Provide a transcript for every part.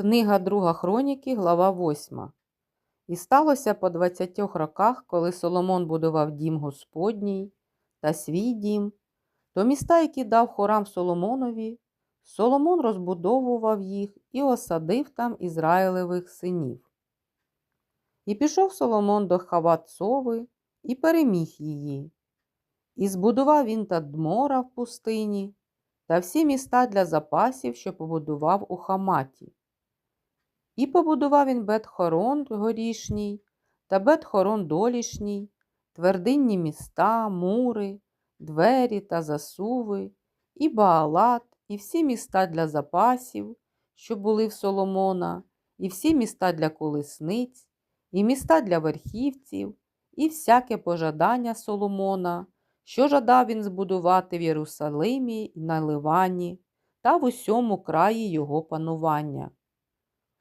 Книга Друга Хроніки, глава 8. І сталося по двадцятьох роках, коли Соломон будував дім Господній та свій дім, то міста, які дав хорам Соломонові, Соломон розбудовував їх і осадив там Ізраїлевих синів. І пішов Соломон до Хавацови і переміг її. І збудував він Тадмора в пустині та всі міста для запасів, що побудував у Хаматі. І побудував він Бет-Хорон горішній та Бет-Хорон долішній, твердинні міста, мури, двері та засуви, і Баалат, і всі міста для запасів, що були в Соломона, і всі міста для колесниць, і міста для верхівців, і всяке пожадання Соломона, що жадав він збудувати в Єрусалимі і на Ливані та в усьому краї його панування.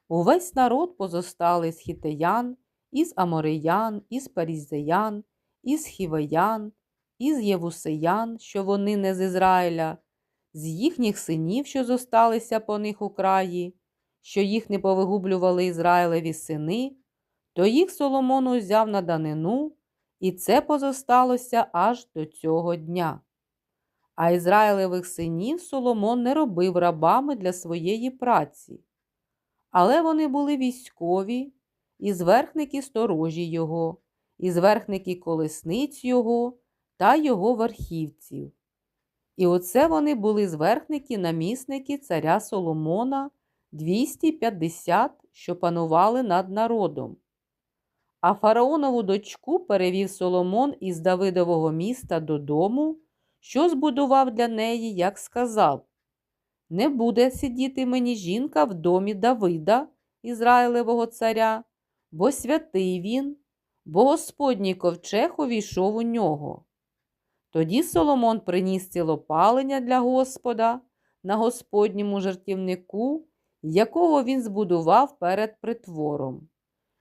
Увесь народ позостали з хітеян, із амореян, із парізеян, із хівеян, із євусеян, що вони не з Ізраїля, з їхніх синів, що зосталися по них у краї, що їх не повигублювали Ізраїлеві сини, то їх Соломон узяв на данину, і це позосталося аж до цього дня. А Ізраїлевих синів Соломон не робив рабами для своєї праці. Але вони були військові, і зверхники сторожі його, і зверхники колесниць його та його верхівців. І оце вони були зверхники намісники царя Соломона 250, що панували над народом. А фараонову дочку перевів Соломон із Давидового міста додому, що збудував для неї, як сказав. Не буде сидіти мені жінка в домі Давида, Ізраїлевого царя, бо святий він, бо Господній ковчег увійшов у нього. Тоді Соломон приніс цілопалення для Господа на Господньому жертівнику, якого він збудував перед притвором,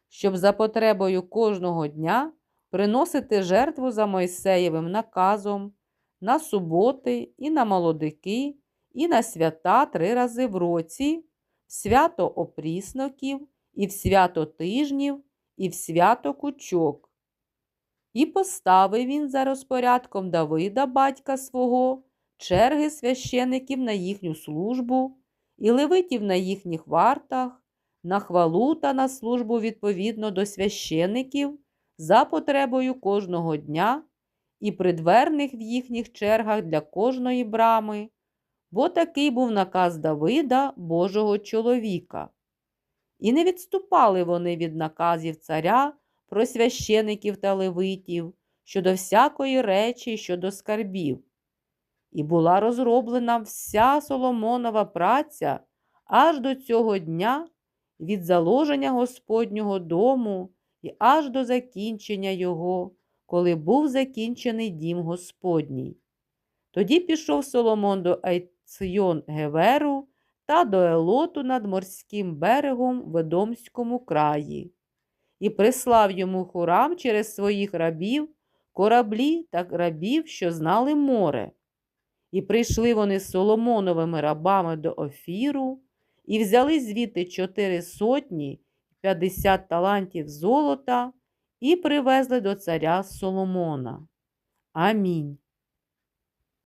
щоб за потребою кожного дня приносити жертву за Мойсеєвим наказом на суботи і на молодики і на свята три рази в році, в свято опрісноків, і в свято тижнів, і в свято кучок. І поставив він за розпорядком Давида, батька свого, черги священиків на їхню службу, і левитів на їхніх вартах, на хвалу та на службу відповідно до священиків за потребою кожного дня і придверних в їхніх чергах для кожної брами бо такий був наказ Давида, Божого чоловіка. І не відступали вони від наказів царя про священиків та левитів щодо всякої речі, щодо скарбів. І була розроблена вся Соломонова праця аж до цього дня від заложення Господнього дому і аж до закінчення його, коли був закінчений дім Господній. Тоді пішов Соломон до Цйон Геверу та до Елоту над морським берегом в Едомському краї, і прислав йому хурам через своїх рабів, кораблі та рабів, що знали море. І прийшли вони з Соломоновими рабами до Офіру, і взяли звідти чотири сотні п'ятдесят талантів золота і привезли до царя Соломона. Амінь.